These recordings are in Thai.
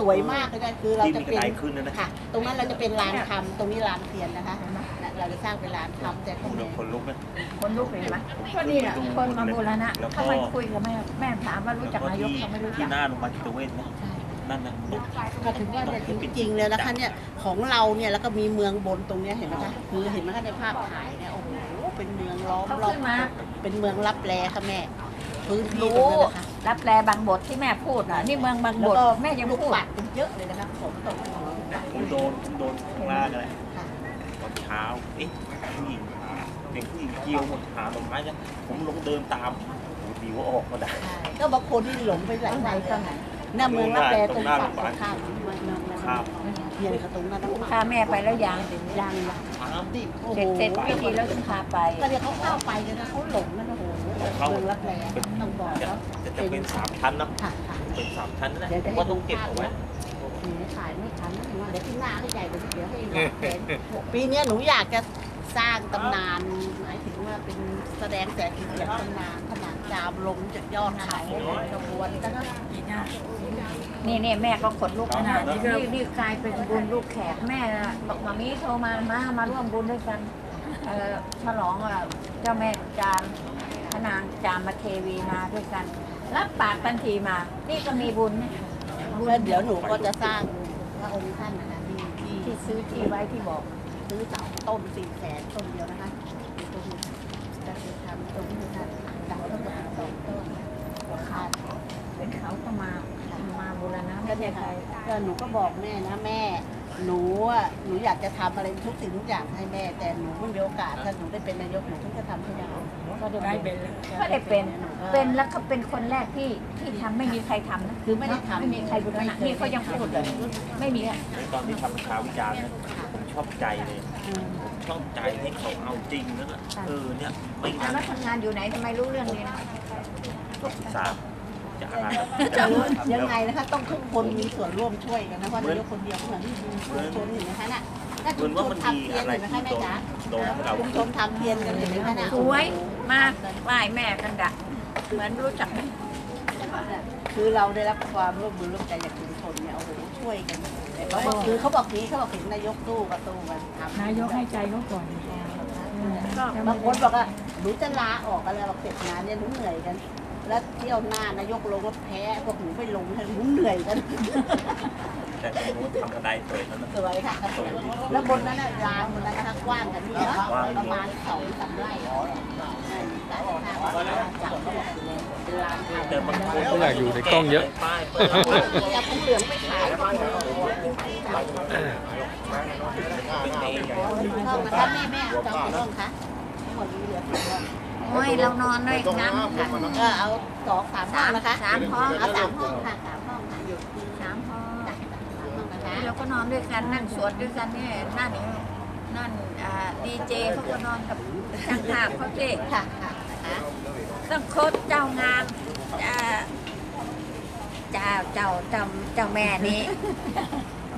สวยมากเลยนะคือเราที่จะมีกเป็ระนไดขึ้นนะนะค่ะ ตรงนั้นเราจะเป็นลานทำตรงนี้ลานเทียนนะคะน่ะเราจะสร้างเป็นลานทำแต่ข้างในเดี๋ยวคนลุกนะคนลุกเลยไหมก็นี่แหละคนมาบูรณะแล้วก็ถ้ามันคุยกับแม่แม่ถามว่ารู้จักนายกเขาไม่รู้ที่จักหน้าโรงพยาบาลจิตเวชนะใช่นั่นนะก็ถึงว่าเนี่ยจริงๆเลยนะคะเนี่ยของเราเนี่ยแล้วก็มีเมืองบนตรงเนี้ยเห็นไหมคะคือเห็นไหมคะในภาพถ่ายเนี่ยโอ้โหเป็นเมืองล้อมเขารอบขึ้นมาเป็นเมืองรับแลค่ะแม่พื้นที่รู้ตรงนั้นนะคะ รับแลบางบทที่แม่พูดอะนี่เมืองบางบแล้วทก็แม่ยังลูกพูดปัดเป็นเยอะเลยนะคะฝนตกของลูกปัดผมโดนผมโดนข้างล่างอะไรค่ะพออนเช้าเอ๊ะผู้หญิงเด็กผู้หญิงเกี่ยวหมดหาดอกไม้กันผมลงเดินตามโอ้ดีว่าออกมาได้ก็บางคนที่หลงไปหลายไหนวันตอนไหนหน้าเมืองรับแลตตรรงงหน้าฝั่งโรงพยาบาลข้ามเมืองเมืองครับเพียงกระตรงหน้าต้องพาแม่ไปแล้วยังยังนะตามดิโอ้โหเสร็จเสร็จพิธีแล้วถึงพาไปก็เดี๋ยวเขาเข้าไปกันนะเขาหลงนะโอ้โหเมืองรับแลต้องบอกจะแล้ว จะจะเป็นสามชั้นนะค่ะค่ะเป็นสามชั้นนั่นแหละเดี๋ยวจะผมว่าต้องเก็บเอาไว้หนูขายไม่ทันนะเดี๋ยวที่หน้าให้ใหญ่กว่านี้เดี๋ยวให้หลอกเห็นปีเนี้ยหนูอยากจะสร้างตำนานหมายถึงว่าเป็นแสดงแสงสีเสียงตำนานขนาดจามลงจากยอดเขาขบวนแล้วก็นี่นี่แม่ก็ขนลูกขนาดนี้นี่นี่กลายเป็นบุญลูกแขกแม่น่ะบอกมามีโทรมามามาร่วมบุญด้วยกันเอ่อฉลองอะเจ้าแม่จามพระนางจามมาเทวีมาด้วยกัน รับปากทันทีมา นี่ก็มีบุญเนี่ยแล้วเดี๋ยวหนูก็จะสร้างพระองค์ท่านนะคะที่ที่ที่ซื้อที่ไว้ที่บอก ซื้อเสาต้นสี่แสนต้นเดียวนะคะตรงนี้จะไปทำตรงนี้ค่ะเสาต้นละสองต้นค่ะเป็นเขาก็มามาบูรณะก็ไม่เนี่ใช่ยใครค่ะก็หนูก็บอกแม่นะแม่หนูอะหนูอยากจะทำอะไรทุกสิ่งทุกอย่างให้แม่ แต่หนูไม่มีโอกาสถ้าหนูได้เป็นนายกหนูถึงจะทำให้ได้ ก็ได้เป็นก็ได้เป็น เป็นแล้วก็เป็นคนแรกที่ที่ทำไม่มีใครทำนะคือไม่ได้ทำไม่มีใครบูรณะนี่เขายังพูดเลยไม่มีอะในตอนที่ทำข่าววิจารณ์เนี่ยผมชอบใจเลยอืมผมชอบใจที่เขาเอาจริงแล้วก็เออเนี่ยไม่แล้งั้วนทำงานอยู่ไหนทำไมรู้เรื่องนี้นะก็ศึกษาจะอ่านคือยังไงนะคะต้องทุกคนมีส่วนร่วมช่วยกันนะเพราะนายกคนเดียวเหมือนที่ชุมชนเห็นไหมคะน่ะถ้าเหชุมือมนชว่านมันมีทำเทียนอะไรเห็นไหมที่คะแม่โดนจ๋าโดนให้เราชุมชนทำเทียนกันเห็นไหมคะน่ะสวย มากไหว้แม่กันดะเหมือนรู้จักไหมคือเราได้รับความร่วมมือร่วมใจจากชุมชนเนี่ยโอ้โหช่วยกันแต่เขาบอกคือเขาบอกนี้เขาบอกเห็นนายกตู้ประตูกันทำนายกให้ใจเขาก่อนก็บางคนบอกว่าหนูจะลาออกอะไรบอกเสร็จงานเนี่ยหนูเหนื่อยกัน แล้วเที่ยวหน้านายกลงก็แพ้พวกหนูไปลงให้หนูเหนื่อยกันแต่ตรงนู้นทำกระไดสวยแล้วนะสวยค่ะแล้วบนนั้นน่ะลานบนนั้นนะคะกว้างกันที่เนาะประมาณสองสามไร่ ใช่สามสิบห้าไร่จับเขาบอกเป็นลานขายแต่บางคนเขาอยากอยู่ในกล้องเยอะป้ายเปิดจะเป็นเหลืองไปขายก็มีเป็นเองห้องนะคะแม่แม่จองกี่ห้องคะทั้งหมดนี้เหลือกี่ห้องโอ้ยเรานอนด้วยน้ำค่ะก็เอาสองสามห้องนะคะสามห้องเอาสามห้องค่ะสามห้องค่ะสามห้องจ้ะสามห้องนะคะเราก็นอนด้วยกันนั่งสวดด้วยกันเนี่ยนั่น นั่นอ่าดีเจเขาก็นอนกับช่างภาพเขาสิค่ะค่ะนะคะต้องโคตรเจ้างานอ่าเจ้าเจ้าเจ้าเจ้าแม่นี้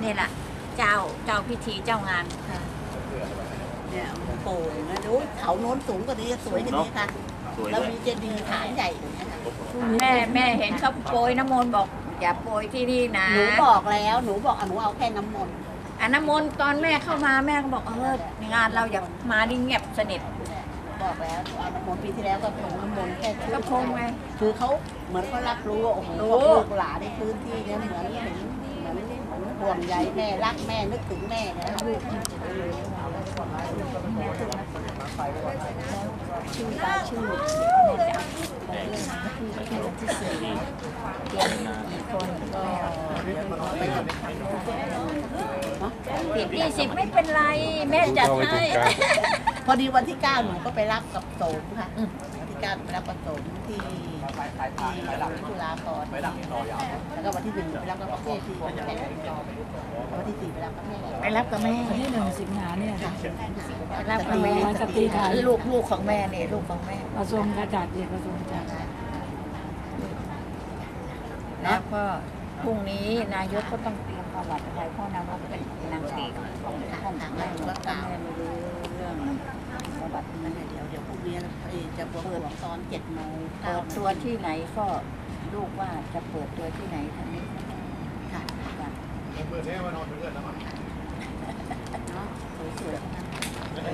นี่แหละเจ้าเจ้าพิธีเจ้างานเนี่ยมันโป่งนะดูเขาโน้นสูงกว่านี้จะสวยกว่านี้ค่ะสวยแล้วเลยมีเจดีย์ฐานใหญ่กว่านี้ค่ะแม่แม่เห็นเขาโปรยน้ำมนต์บอก อย่าโปรยที่นี่นะหนูบอกแล้วหนูบอกอะหนูเอาแค่น้ำมนต์ อันน้ำมนต์ตอนแม่เข้ามาแม่ก็บอกเอองานเราอย่ามาดิเงียบสนิทบอกแล้วหนูเอาน้ำมนต์ปีที่แล้วก็ผงน้ำมนต์แค่ชื่อก็คงไงคือเขาเหมือนเขารับรู้ว่าโอ้โหรู้ลูกหลานในพื้นที่เนี่ยเหมือนเห็นเหมือนเหมือนห่วงใยแม่รักแม่นึกถึงแม่นะชื่อตาชื่อ แม่จะเอาที่วันที่สี่เตรียมกี่คนก็ติดยี่สิบไม่เป็นไร แม่จัดให้พอดีวันที่เก้าหนูก็ไปรับกับโสมค่ะวันที่เก้าไปรับกับโสมที่ ที่จุฬาภรณ์แล้วก็วันที่หนึ่งไปรับกับประเทศที่แข่งกันต่อวันที่สี่ไปรับกับแม่ไปรับกับแม่วันที่หนึ่งสิงหาเนี่ยค่ะไปรับกับแม่วันสตรีไทยลูกลูกของแม่นี่ลูกของแม่กระทรวงกระจัดเอกกระทรวงจัดแล้วก็พรุ่งนี้นายกก็ต้องเตรียมประวัติอะไรเพราะนายกเป็นนางเอกของห้องแม่ก็กล่าวไม่รู้เรื่อง ประวัตินั่นแหละเดี๋ยวเดี๋ยวพรุ่งนี้เอ่อจะบวงสรวงตอนเจ็ดโมงเปิดตัวที่ไหนก็ลูกว่าจะเปิดตัวที่ไหนทางนี้ค่ะจ้ะเนาะสวย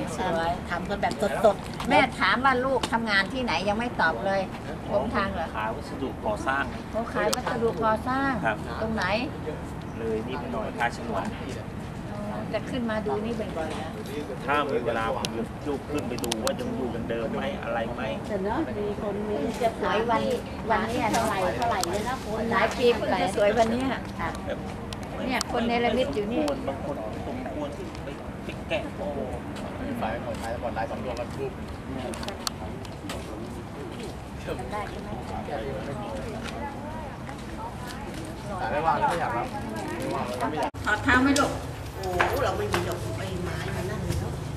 ๆสวย ทำกันแบบสดๆแม่ถามว่าลูกทำงานที่ไหนยังไม่ตอบเลยกรมทางเหรอขายวัสดุก่อสร้างเขาขายวัสดุก่อสร้าง ครับ ตรงไหนเลยนี่ไปหน่อยค่าฉนวน อ๋อจะขึ้นมาดูนี่บ่อยๆนะ ถ้ามีเวลาผมจะลูกขึ้นไปดูว่ายังอยู่กันเดิมไหมอะไรไหมแต่เนาะมีคนมีจะสวยวันวันนี้เท่าไหร่เท่าไหร่เนี่ยนะคนหลายปีเพิ่งจะสวยวันเนี้ยค่ะแบบเนี่ยคนเนรมิตอยู่นี่บางคนสมควรที่ไปไปแกะโอ้สายของท้ายก่อนลายสองดวงกันรูปมันได้ใช่ไหมสายไม่ว่างไม่อยากรับไม่ว่างไม่อยากถอดเท้าไหมลูกโอ้เราไม่มีดอกไม้ไม้มานั่น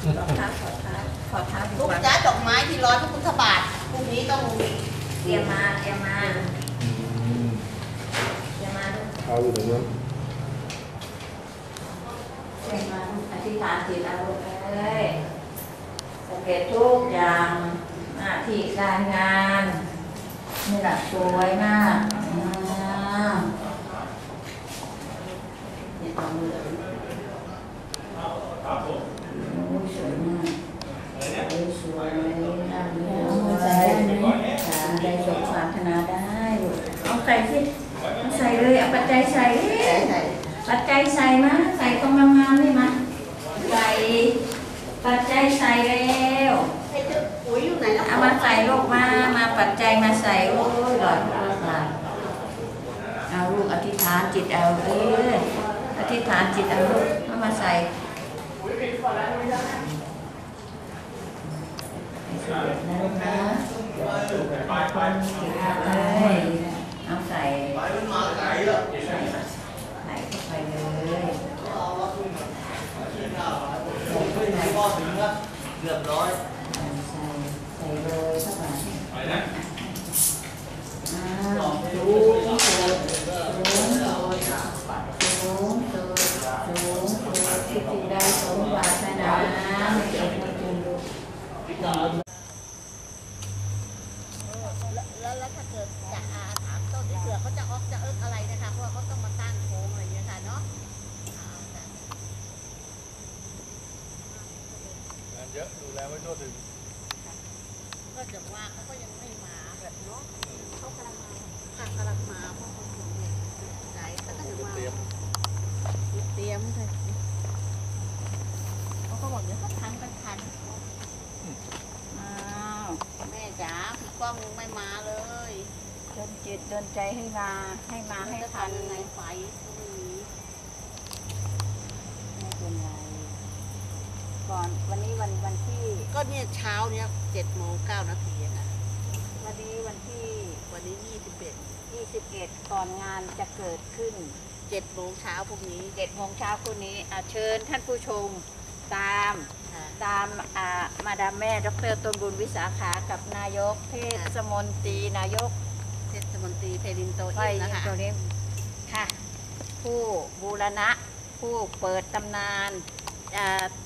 เลยเนาะถอดเท้าถอดเท้าถอดเท้าดีลูกกว่าจ้าดอกไม้ที่ร้อยพระพุทธบาทพรุ่งนี้ต้องเตรียมมาเตรียมมาเตรียมมาลูกเอาอยู่ตรงนั้นเตรียมมาลูกอธิษฐานจิตเอาลูกเอ้ยสำเร็จทุกอย่างหน้าที่การงานนี่แหละสวยมากอ่าเนี่ยตองเหลืองโอ้ยสวยมาก สวยสวยน่เลี้ยงใส่ได้ไหมค่ะได้สมปรารถนาได้ลูกเอาใส่สิใส่เลยเอาปัจจัยใส่ใส่ปัจจัยใส่มาใส่ตรงงามๆนี่มาใส่ปัจจัยใส่แล้วให้เจ้าปุ๋ยอยู่ไหนล้วเอามาใส่ลูกมามาปัจจัยมาใส่โอ้ยหลอดหลอดหลาเอาลูกอธิษฐานจิตเอาเอออธิษฐานจิตเอาลูกมาใส่ เอาเลยเอาใส่ใส่ใส่เข้าไปเลยใส่ใส่เลยเข้าไปอ้าวสูงสุดสูงสุดสูงสุดสูงสุดที่สิ่งใดสมปรารถนาไม่เกิดไม่เกินลูก แล้วแล้วถ้าเกิดจะอาถามต้นที่เผื่อเขาจะออกจะเอิกอะไรนะคะ เพราะว่าเขาต้องมาตั้งโค้งอะไรอย่างเงี้ยค่ะเนาะเอาจ้ะ งาน เยอะดูแลไม่ทั่วถึงก็จะว่าเขาก็ยังไม่มาแบบเนาะเขากำลังมาค่ะกำลังมาเพราะเขาถึงเนี่ยใจก็จะมาเตรียมเตรียมเลยเขาก็บอกเดี๋ยวเขาทันกันทันอ้าวแม่จ๋าคุณกล้องไม่มาเลยเดินจิตเดินใจให้มาให้มาให้ทันทำยังไงไฟพรุ่งนี้ ไม่เป็นไร ก่อนวันนี้วันวันที่ ก็เนี่ยเช้าเนี่ยเจ็ดโมงเก้านาทีอะค่ะวันนี้วันที่ วันนี้ยี่สิบเอ็ด21 ก่อนงานจะเกิดขึ้นเจ็ดโมงเช้าพรุ่งนี้7โมงเช้าคืนนี้อะเชิญท่านผู้ชมตามค่ะ ตามอ่ามาดามแม่ดรต้นบุญวิสาขากับนายกเทศมนตรีนายก เทศมนตรีเพลินโตไฟอินนะคะตัวนี้ค่ะ ผู้บูรณะ ผู้เปิดตำนานอ่า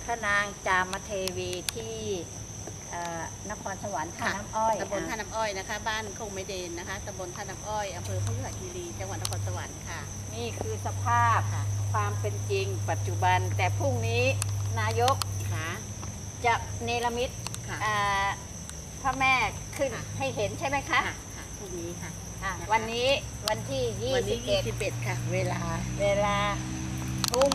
พระนางจามเทวีที่อ่านครสวรรค์ท่าน้ำอ้อยตำบลท่าน้ำอ้อยนะคะ บ้านคงไม่เดนนะคะตำบลท่าน้ำอ้อยอำเภอพยุหคีรีจังหวัดนครสวรรค์ค่ะ นี่คือสภาพค่ะความเป็นจริงปัจจุบัน แต่พรุ่งนี้นายกค่ะจะเนรมิตค่ะอ่าพระแม่ขึ้นค่ะให้เห็นใช่ไหมคะค่ะค่ะพรุ่งนี้ค่ะอะนะคะวันนี้วันที่วันนี้ยี่21สิบเอ็ดค่ะ เวลาเวลาทุ่ม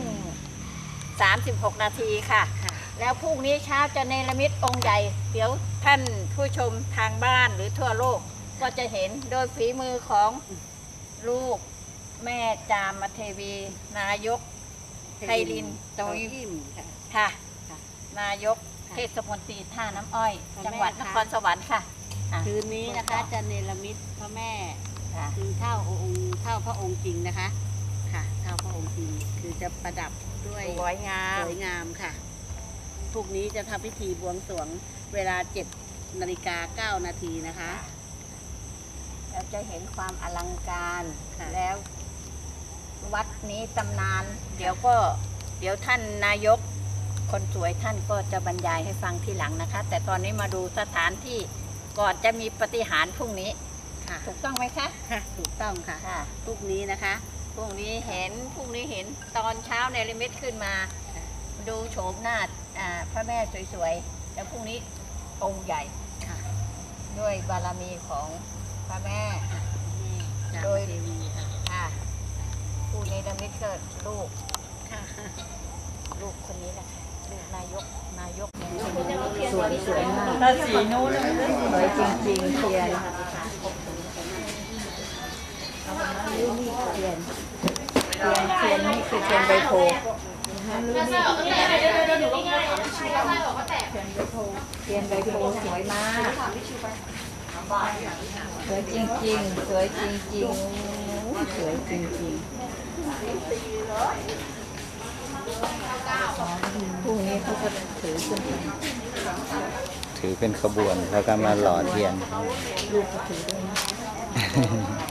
36 นาทีค่ะค่ะ แล้วพรุ่งนี้เช้าจะเนรมิตองค์ใหญ่ เดี๋ยวท่านผู้ชมทางบ้านหรือทั่วโลกก็จะเห็นโดยฝีมือของลูกแม่จามเทวี นายกไพลินโตโตยิมยิมค่ะค่ะค่ะ นายกค่ะเทศมนตรีท่าน้ำอ้อยค่ะจังหวัดแม่นคะครสวรรค์ค่ะอะคืนนี้นะคะจะเนรมิตพระแม่ค่ะคือเท่าองค์เท่าพระองค์จริงนะคะ ค่ะเท่าพระองค์จริงคือจะประดับ ด้วยสวยงาม สวยงามค่ะพรุ่งนี้จะทำพิธีบวงสรวงเวลาเจ็ดนาฬิกาเก้านาทีนะคะ เราจะเห็นความอลังการค่ะ แล้ว วัดนี้ตำนาน เดี๋ยวก็ เดี๋ยวท่านนายก คนสวยท่านก็จะบรรยายให้ฟังทีหลังนะคะ แต่ตอนนี้มาดูสถานที่ก่อนจะมีปฏิหารย์พรุ่งนี้ ค่ะถูกต้องไหมคะ ค่ะ ถูกต้องค่ะ ค่ะ พรุ่งนี้นะคะ พรุ่งนี้เห็นพรุ่งนี้เห็นตอนเช้าในลิมิตขึ้นมาค่ะดูโฉมหน้าอ่าพระแม่สวยๆ แล้วพรุ่งนี้องค์ใหญ่ ค่ะด้วยบารมีของพระแม่นี่จามโดยเทวีค่ะค่ะผู้ในลิมิตเกิดลูก ค่ะ ลูกคนนี้แหละค่ะลูกนายกนายกสวยสวยมาก ถ้าสีนู้นสวยจริงๆเทียน เทียนเทียนเทียนนี่คือเทียนใบโพธิ์เทียนใบโพสวยมากสวยจริงๆ สวยจริงๆ สวยจริงๆพรุ่งนี้เขาก็ถือขึ้นไปถือเป็นขบวนแล้วก็มาหล่อเทียนลูกก็ถือด้วย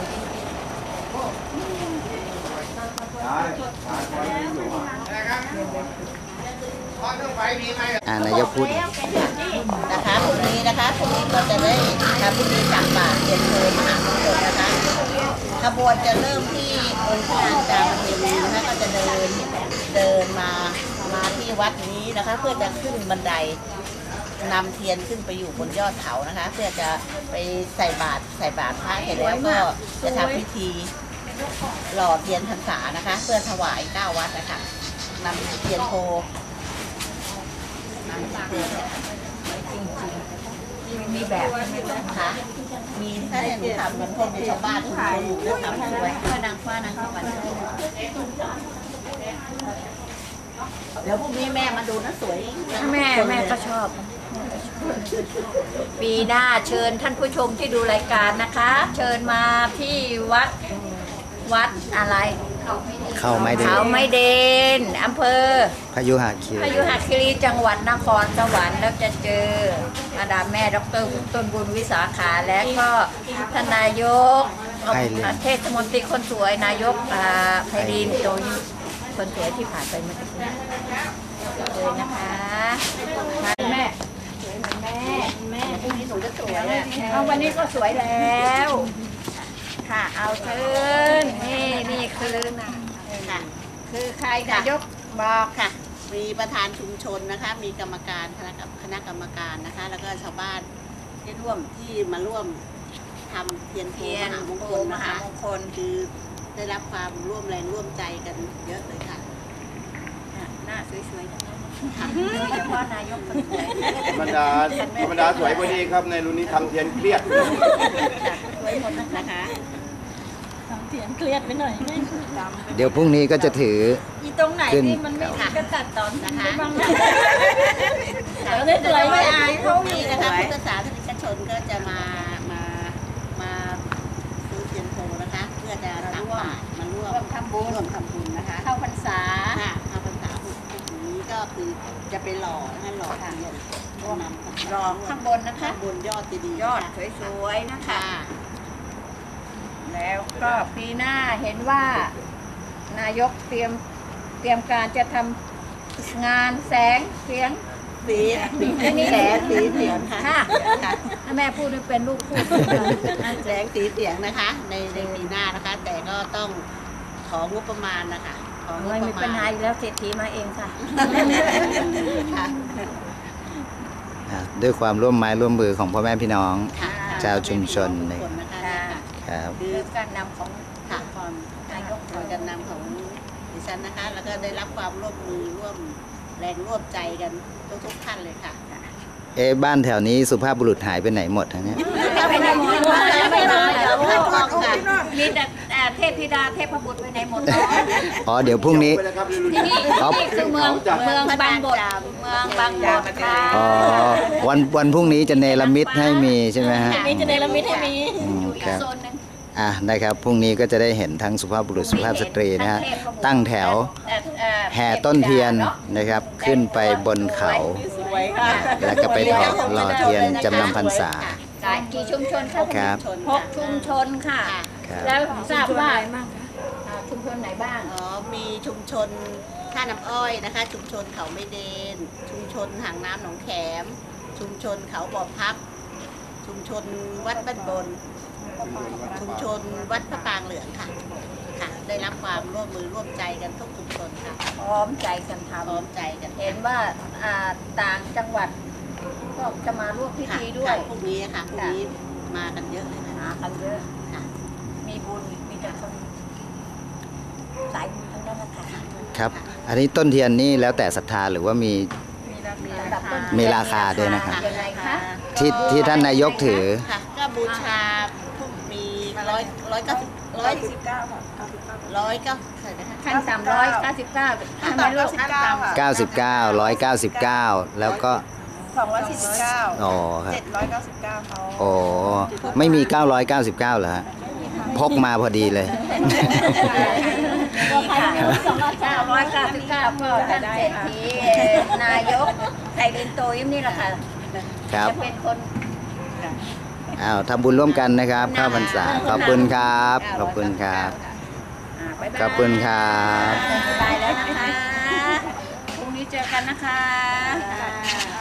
นายกพูดนะคะพรุ่งนี้นะคะพรุ่งนี้ก็จะได้ทำพิธีจับบาตรเทียนโพมหามงคลนะคะขบวนจะเริ่มที่องค์พระนางจามเทวีนะคะก็จะเดินเดินมามาที่วัดนี้นะคะ เพื่อจะขึ้นบันไดนำเทียนขึ้นไปอยู่บนยอดเขานะคะ เพื่อจะไปใส่บาตรใส่บาตรพระเสร็จแล้วก็จะทำพิธี หล่อเทียนพรรษานะคะ เพื่อถวายเก้าวัดนะคะนำเทียนโพนำเทียนเนี่ยจริงๆมีแบบใช่ไหมจ๊ะคะมีถ้าเนี่ยนูทำเหมือนคนในชาวบ้านทุกคนแล้วทำสวยเพื่อนางฟ้านางสวรรค์เดี๋ยวพรุ่งนี้แม่มาดูนะสวย แม่แม่ก็ชอบ ปีหน้าเชิญท่านผู้ชมที่ดูรายการนะคะ เชิญมาที่วัด วัดอะไร เข้าไม่ได้เขาไม่เดนอำเภอพยุหะคิรีพยุหคีรีจังหวัดนครสวรรค์แล้วจะเจอมาดามแม่ดรต้นบุญวิสาขาและก็ท่านนายกเทศมนตรีคนสวยนายกอ่าไพรินโดยคนสวยที่ผ่านไปเมื่อกี้เลยนะคะมาแม่สวยเหมือนแม่แม่พรุ่งนี้หนูจะสวยอะเอาวันนี้ก็สวยแล้ว ค่ะ เอาเชิญนี่นี่คือค่ะ คือใครนายกบอกค่ะ มีประธานชุมชนนะคะ มีกรรมการคณะกรรมคณะกรรมการนะคะ แล้วก็ชาวบ้านที่ร่วมที่มาร่วมทำเทียนโพเทียนมหามงโพคลมนะหาคะมงคลคือได้รับความร่วมแรงร่วมใจกันเยอะเลยค่ะ หน้าสวยๆทั้งนั้นค่ะโดยเฉพาะนายกคนสวยธรรมดาธรรมดาสวยพอดีครับในรุ่นนี้ทำเทียนเครียด สวยหมดนะคะ เสียงเครียดไปหน่อยไหมเดี๋ยวพรุ่งนี้ก็จะถือ อีตรงไหนขึ้นที่มันไม่มีกระตัดตอนนะคะบ้างเราได้สวยไม่อายเขามีนะคะพุทธศาสนิกชนก็จะมามามาซื้อเทียนโพนะคะ เพื่อจะตักบาตรมาร่วมร่วมทำบุญร่วมทำบุญนะคะเข้าพรรษาค่ะข้าวพรรษาพวกนี้ก็คือจะไปหล่อนะคะหล่อเทียนนำรอข้างบนนะคะข้างบนยอดเจดีย์ยอดค่ะสวยๆนะคะค่ะ แล้วก็ปีหน้าเห็นว่านายกเตรียมเตรียมการจะทำงานแสงเสียง สีสีแสงสีเสียงค่ะค่ะค่ะถ้าแม่พูดไม่เป็นลูกพูดแสงสีเสียงนะคะ ในในปีหน้านะคะ แต่ก็ต้องของบประมาณนะคะของงบไม่ปมีระปัญมาหาณ อีกแล้วเศรษฐีมาเองค่ะค่ะอะด้วยความร่วมไม้ร่วมมือของพ่อแม่พี่น้อง ค่ะชาวชุมชนทุในกคนนะคะ ค่ะครับคือคือการนำของค่ะความนายกเราจะนำของดิฉันนะคะ แล้วก็ได้รับความร่วมมือร่วมแรงร่วมใจกันทุกๆท่านเลยค่ะเอ๊ะบ้านแถวนี้สุภาพบุรุษหายไปไหนหมดฮะเนี่ยไม่ได้หมดไม่ได้เดี๋ยวคัดกรองค่ะมีแต่แต่เทพธิดาเทพบุตรไปไหนหมดแล้วอ๋อเดี๋ยวพรุ่งนี้ไปเลยครับรุ่นที่นี้นี่ครับ นี่คือเมืองเมืองบางบดเมืองบางบดค่ะอ๋อวันวันพรุ่งนี้จะเนรมิตให้มีใช่ไหมฮะ มีจะเนรมิตให้มีอืมอยู่อีคกรับ โซนหนึง อะนะครับพรุ่งนี้ก็จะได้เห็นทั้งสุภาพบุรุษสุภาพสตรีนะฮะตั้งแถวเอ่อแห่ต้นเทียนนะครับขึ้นไปบนเขาสวยค่ะแล้วก็ไปถอดหล่อเทียนจำนำพรรษาหลายกี่ชุมชนครับครับหกชุมชนค่ะครับแล้วทราบว่าอ่าชุมชนไหนบ้างอ๋อมีชุมชนท่าน้ำอ้อยนะคะ ชุมชนเขาไม่เดน ชุมชนหางน้ำหนองแขม ชุมชนเขาบ่อพับ ชุมชนวัดบ้านบน ชุมชนวัดพระปรางเหลืองค่ะ ค่ะ ได้รับความร่วมมือร่วมใจกันทุกชุมชนพร้อมใจกันทพร้อมใจกันำเห็นว่าอ่าต่างจังหวัดก็จะมาร่วมพิธีด้วย ค่ะพรุ่งนี้ค่ะพรุ่งนี้มากันเยอะเลยหาค่ะกันเยอะค่ะ มีบุญ มีแต่คนสายบุญทั้งนั้นนะคะครับ อันนี้ต้นเทียนนี่แล้วแต่ศรัทธาหรือว่ามี ระดับต้นมีราคาด้วยนะครับ ยังไงคะ ที่ที่ท่านนายกถือ ค่ะ ก็บูชาพรุ่งมี ร้อยร้อยเก้าสิบร้อยสิบเก้าร้อยเก้าเท่าไหร่นะคะขั้นต่ำร้อยเก้าสิบเก้าทำไมลูกขั้นต่ำ99 199 แล้วก็ สองร้อยสี่สิบเก้าอ๋อครับ เจ็ดร้อยเก้าสิบเก้าเขาโอ้ไม่มี 999เหรอฮะพกมาพอดีเลยมีค่ะเก้าร้อยเก้าสิบเก้าก็ท่านเศรษฐีนายกไทยเรนโตยิ้มนี่แหละค่ะครับ จะเป็นคน อ้าวทำบุญร่วมกันนะครับเข้าพรรษาขอบคุณครับ ขอบคุณครับอ่าบ๊ายบายขอบคุณครับบ๊ายบายแล้วนะคะพรุ่งนี้เจอกันนะคะรักษา